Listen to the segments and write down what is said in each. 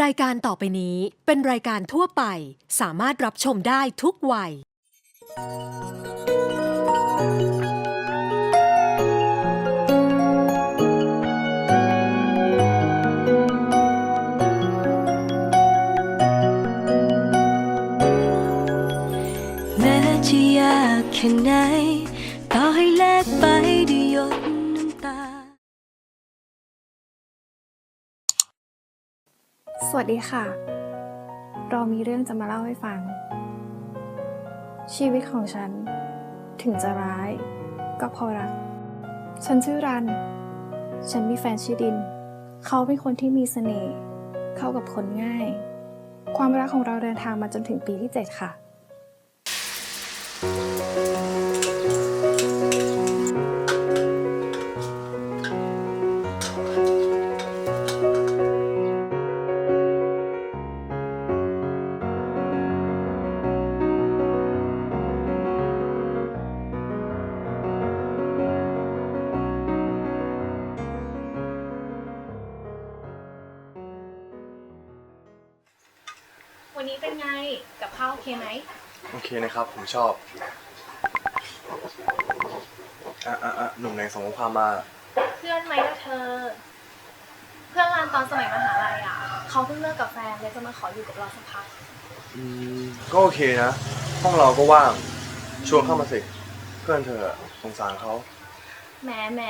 รายการต่อไปนี้เป็นรายการทั่วไป สามารถรับชมได้ทุกวัย แม้จะยากแค่ไหน สวัสดีค่ะ เรามีเรื่องจะมาเล่าให้ฟัง ชีวิตของฉัน ถึงจะร้าย ก็เพราะรัก ฉันชื่อรัน ฉันมีแฟนชื่อดิน เขาเป็นคนที่มีเสน่ห์ เข้ากับคนง่าย ความรักของเราเดินทางมาจนถึงปีที่ 7 ค่ะ วันนี้เป็นไงกับข้าวโอเคไหมโอเคนะครับ ผมชอบอะอะอะหนุ่มในส่งข้อความมาเพื่อนไหมล่ะเธอ เพื่อนรานตอนสมัยมหาลัยอะเขาเพิ่งเลิกกับแฟนเลยจะมาขออยู่กับเราสักพักอืมก็โอเคนะ ห้องเราก็ว่าง ชวนเข้ามาสิ เพื่อนเธออะสงสารเขาแหมแหม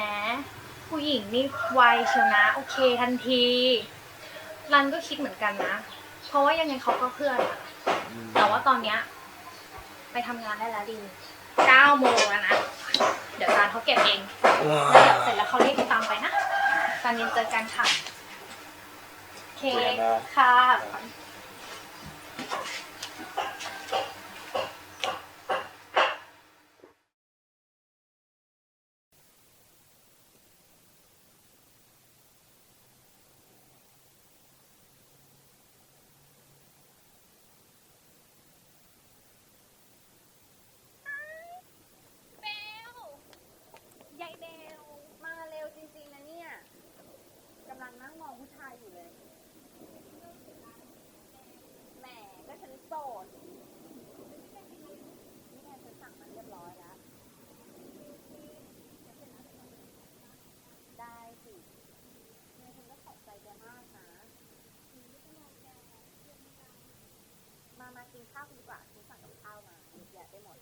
ผู้หญิงนี่ไวเชียวนะ โอเคทันที รันก็คิดเหมือนกันนะ เพราะว่ายังไงเขาก็เพื่อนอะแต่ว่าตอนเนี้ยไปทำงานได้แล้วดีเก้าโมงแล้วนะ เดี๋ยวจานเขาเก็บเองแล้วเดี๋ยวเสร็จแล้วเขาเรียกตามไปนะตอนเย็นเจอกันค่ะโอเคเจอกันนะค่ะ เบลยายเบล มาเร็วจริงๆนะเนี่ย กำลังนั่งมองผู้ชายอยู่เลย แหม ก็ฉันโสด นี่ไงฉันสั่งมาเรียบร้อยแล้ว ได้สิเนี่ยฉันก็ขอบใจแกมากนะ มา มากินข้าวกันดีกว่าฉันสั่งกับข้าวมาเยอะแยะ ไปหมด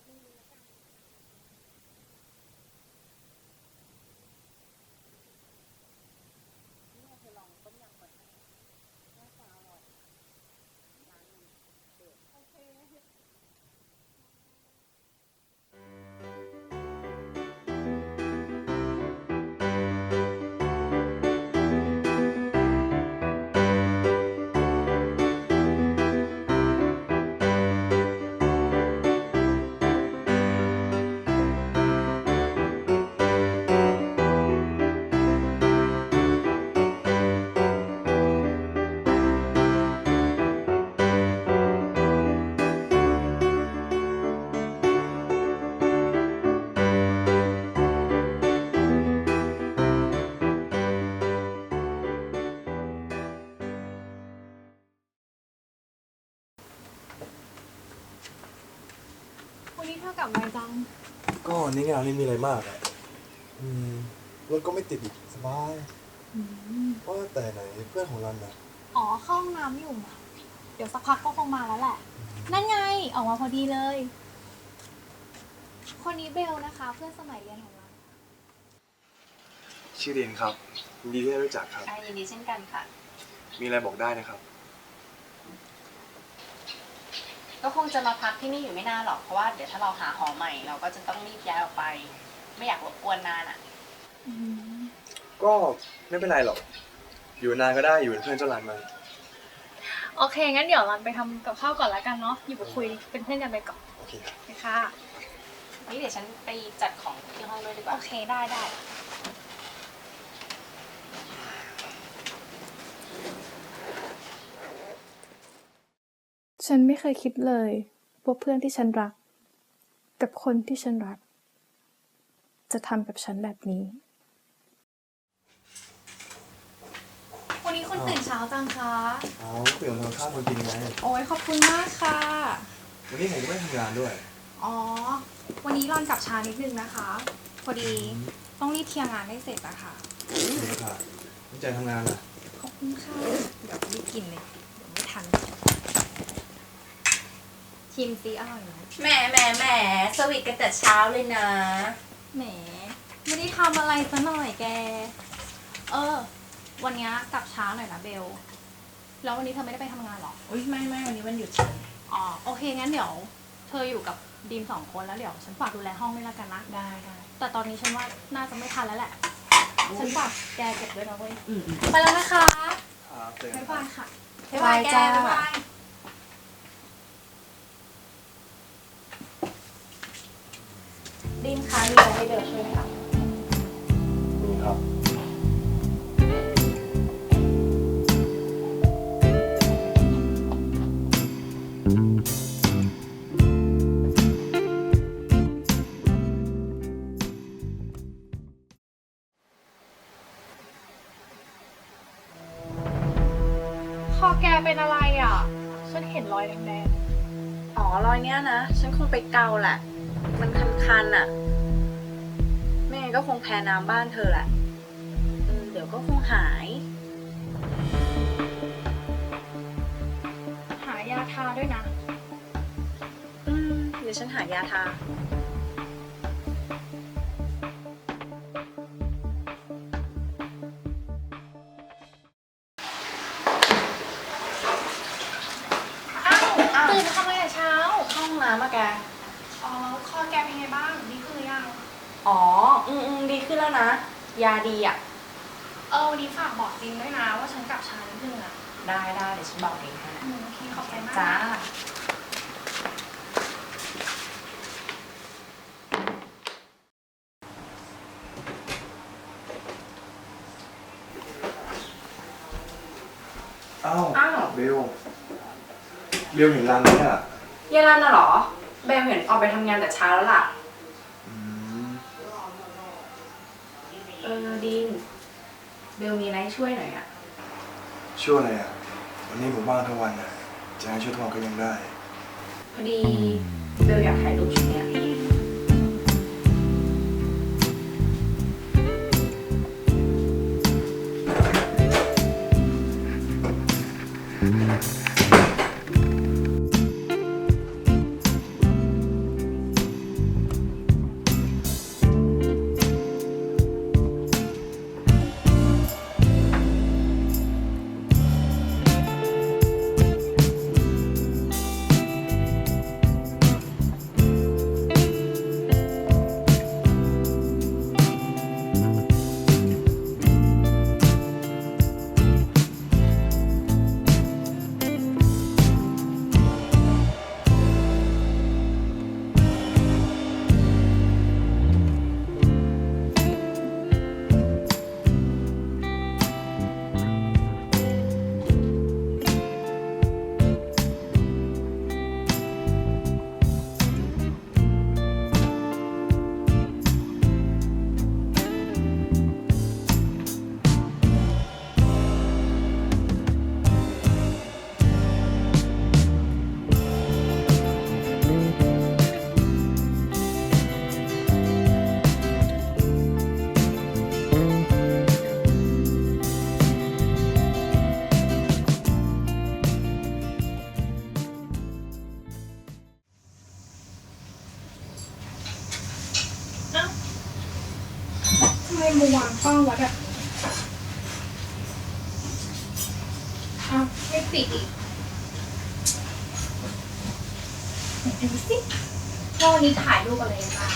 นนี้เท่ากับไวจัง ก็วันนี้งานไม่มีอะไรมากอะอืมรถก็ไม่ติดอีกสบายว่าแต่ไหนเพื่อนของรันนะอ๋อเข้าห้องน้ำอยู่นะเดี๋ยวสักพักก็คงมาแล้วแหละ นั่นไงออกมาพอดีเลย คนนี้เบลนะคะ เพื่อนสมัยเรียนของเราชื่อเดนครับยินดีที่ได้รู้จักครับอะยินดีเช่นกันค่ะ มีอะไรบอกได้นะครับ ก็คงจะมาพักที่นี่อยู่ไม่นานหรอกเพราะว่าเดี๋ยวถ้าเราหาหอใหม่ เราก็จะต้องรีบย้ายออกไป ไม่อยากรบกวนนานอะ ก็ไม่เป็นไรหรอก อยู่นานก็ได้อยู่เป็นเพื่อนเจ้ารันมาโอเค งั้นเดี๋ยวรันไปทำกับข้าวก่อนแล้วกันเนาะอยู่กับคุยเป็นเพื่อนกันไปก่อนโอเคครับโอเคค่ะนี่เดี๋ยวฉันไปจัดของที่ห้องด้วยดีกว่า โอเคได้ได้ ฉันไม่เคยคิดเลยว่าเพื่อนที่ฉันรัก กับคนที่ฉันรัก จะทำกับฉันแบบนี้ วันนี้คนตื่นเช้าจังคะ เอาเปลี่ยนทำข้าวมากินไง โอ้ยขอบคุณมากค่ะ วันนี้ผมก็ไม่ทำงานด้วย อ๋อ วันนี้รอนกลับช้านิดนึงนะคะ พอดีต้องรีบเคลียร์งานให้เสร็จอะค่ะเดี๋ยวค่ะตั้งใจทำงานนะขอบคุณค่ะ เดี๋ยวรีบกินเลย เดี๋ยวไม่ทัน ชิมซีอร่อยไหมแหมแหมแหมสวีทกันแต่เช้าเลยนะ แหมไม่ได้ทำอะไรซะหน่อยแก เออ วันนี้กลับช้าหน่อยนะเบล แล้ววันนี้เธอไม่ได้ไปทำงานเหรอ อุ้ยไม่ไม่วันนี้วันหยุดฉันอ๋อโอเคงั้นเดี๋ยว เธออยู่กับดีมสองคนแล้วเดี๋ยวฉันฝากดูแลห้องด้วยละกันนะ ได้ได้แต่ตอนนี้ฉันว่าน่าจะไม่ทันแล้วแหละ ฉันฝากแกเก็บด้วยนะเว้ย อืมไปแล้วนะคะ ครับเจอกับ๊านยบายค่ะบ๊ายบายแกบ๊ายบาย ดีมคะมีอะไรให้เบลช่วยไหมคะนี่ครับ คอแกเป็นอะไรอะ ฉันเห็นรอยแดงอ๋อรอยเนี้ยนะ ฉันคงไปเกาแหละ มันคันๆอะ แม่ก็คงแพ้น้ำบ้านเธอแหละอืมเดี๋ยวก็คงหาย หายาทาด้วยนะ อืมเดี๋ยวฉันหายาทา ยาดีอะ เออวันนี้ฝากบอกจินด้วยนะว่าฉันกลับช้านิดนึงอะได้ได้เดี๋ยวฉันบอกเองให้อืมโอเคขอบใจมากจ้า อ้าวอ้าว เบลเบลเห็นรันไหมอะ เยาลันน่ะเหรอ เบลเห็นออกไปทำงานแต่เช้าแล้วล่ะ เบลมีอะไรให้ช่วยหน่อยอะช่วยอะไรอะ วันนี้ผมว่างทั้งวันนะจะให้ช่วยทั้งวันก็ยังได้ พอดีเบลอยากถ่ายรูปชุดเนี้ย ปิดอีกไหนดูสิว่าวันนี้ถ่ายรูปอะไรบ้าง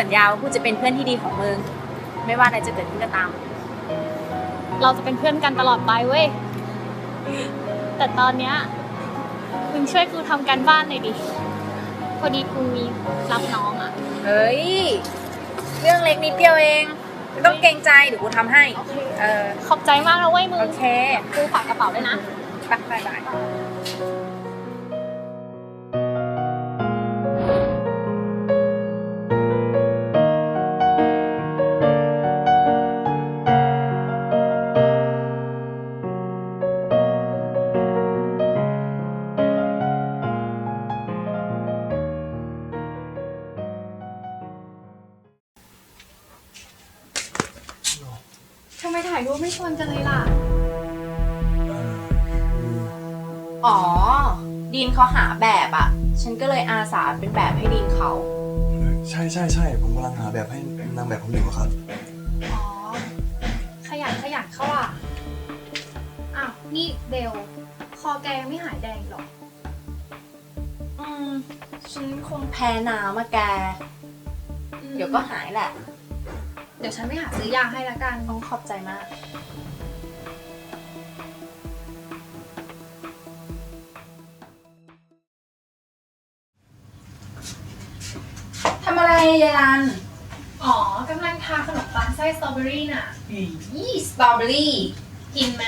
สัญญาว่ากูจะเป็นเพื่อนที่ดีของมึง ไม่ว่าอะไรจะเกิดขึ้นก็ตาม เราจะเป็นเพื่อนกันตลอดไปเว้ย แต่ตอนเนี้ยมึงช่วยกูทำการบ้านหน่อยดิ พอดีกูมีรับน้องอะ เฮ้ย เรื่องเล็กนิดเดียวเองไม่ต้องเกรงใจเดี๋ยวกูทำให้ เออ ขอบใจมากนะเว้ยมึงโอเค กูฝากกระเป๋าด้วยนะ ไปบายบ นเขาหาแบบอะฉันก็เลยอาสาเป็นแบบให้ดีนเขา ใช่ใช่ใช่ผมกำลังหาแบบให้นางแบบผมอยู่ครับ อ๋อ ขยันขยันเข้าอะ อ้าว นี่เบล คอแกยังไม่หายแดงอีกเหรอ อืม ฉันคงแพ้น้ำอะแก เดี๋ยวก็หายแหละ เดี๋ยวฉันไปหาซื้อยาให้ละกัน ต้องขอบใจมาก ยายรันอ๋อกำลังทาขนมปังไส้สตรอเบอรี่น่ะยี่สตรอเบอรี่ กินไหม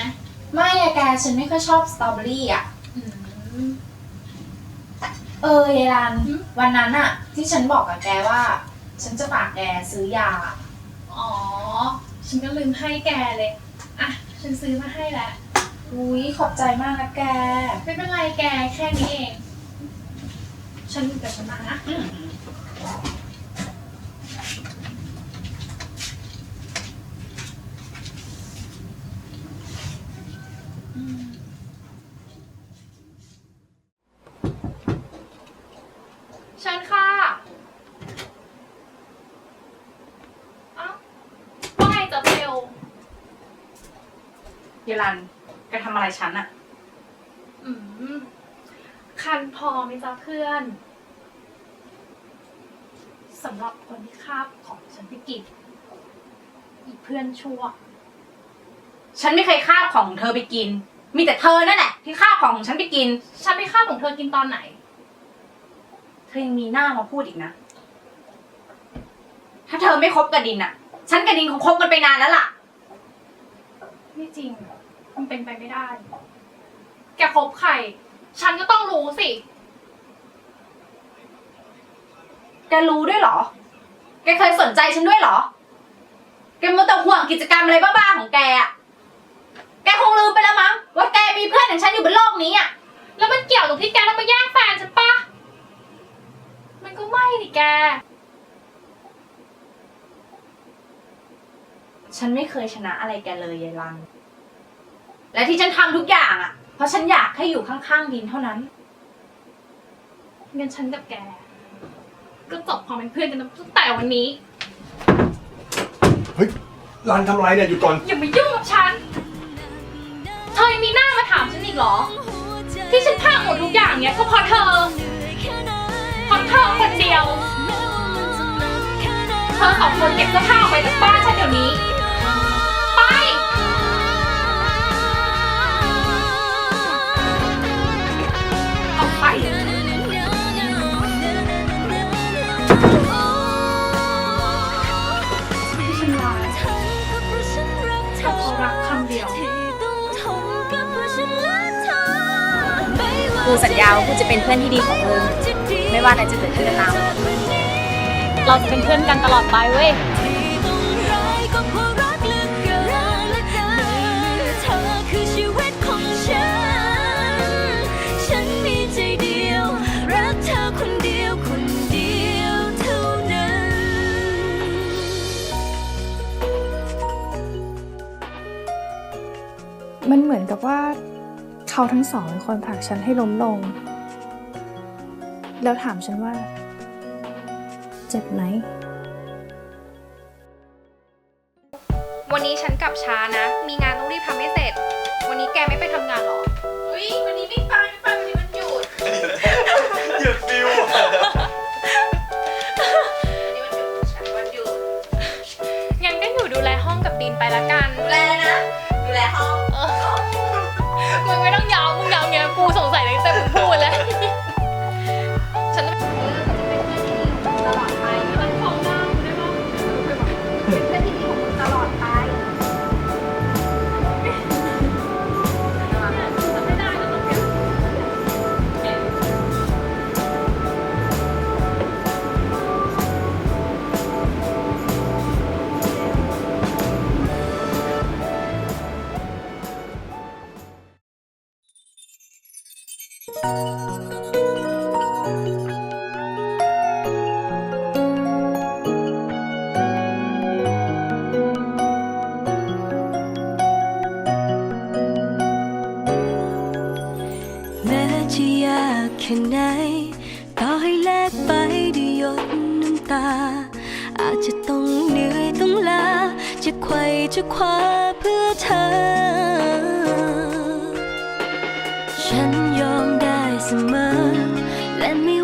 ไม่อะแกฉันไม่ค่อยชอบสตรอเบอรี่อะอืม เออยายรันหืมวันนั้นอะที่ฉันบอกกับแกว่า ฉันจะฝากแกซื้อยา อ๋อ ฉันก็ลืมให้แกเลย อะ ฉันซื้อมาให้แล้ว อุ้ยขอบใจมากนะแก ไม่เป็นไรแกแค่นี้เอง ฉันเดี๋ยวฉันมานะ เชิญค่ะ เอ้าว่าไงจะเบล ยายรันแกทำอะไรฉันอะอืมคันพอไหมจ๊ะเพื่อนสำหรับคนที่คาบของฉันไปกินอีเพื่อนชั่ว ฉันไม่เคยคาบของของเธอไปกิน มีแต่เธอนั่นแหละที่คาบของของฉันไปกิน ฉันไปคาบของเธอกินตอนไหน เธอยังมีหน้ามาพูดอีกนะ ถ้าเธอไม่คบกับดินอะฉันกับดินคงคบกันไปนานแล้วล่ะ ไม่จริง มันเป็นไปไม่ได้ แกคบใคร ฉันก็ต้องรู้สิ แกรู้ด้วยเหรอ แกเคยสนใจฉันด้วยเหรอ แกมัวแต่ห่วงกิจกรรมอะไรบ้าๆของแกอะแกคงลืมไปแล้วมั้งว่าแกมีเพื่อนอย่างฉันอยู่บนโลกนี้อะแล้วมันเกี่ยวกับที่แกต้องมาแย่งแฟนฉันปะมันก็ไม่ดิแก ฉันไม่เคยชนะอะไรแกเลยยายรัน และที่ฉันทำทุกอย่างอะเพราะฉันอยากให้อยู่ข้างๆดินเท่านั้น งั้นฉันกับแก ก็จบความเป็นเพื่อนกันตั้งแต่วันนี้ เฮ้ยรันทำอะไรเนี่ยหยุดก่อน อย่ามายุ่งกับฉันเธอยังมีหน้ามาถามฉันอีกเหรอ ที่ฉันพังหมดทุกอย่างเนี้ยก็เพราะเธอเพราะเธอคนเดียว เธอสองคนเก็บเสื้อผ้าออกไปจากบ้านฉันเดี๋ยวนี้ สัญญาว่ากูจะเป็นเพื่อนที่ดีของมึงไม่ว่าอะไรจะเกิดขึ้นก็ตามเราจะเป็นเพื่อนกันตลอดไปเว้ยฉันมีใจเดียวรักเธอคนเดียวคนเดียวเท่านั้นมันเหมือนกับว่า เขาทั้งสองเป็นคนผลักฉันให้ล้มลง แล้วถามฉันว่า เจ็บไหม วันนี้ฉันกลับช้านะ มีงานต้องรีบทำให้เสร็จ วันนี้แกไม่ไปทำงานหรอ เฮ้ย วันนี้ไม่ไปไม่ไปวันนี้มันหยุดหยุดฟิว เพื่อเธอ ฉันยอมได้เสมอและไม่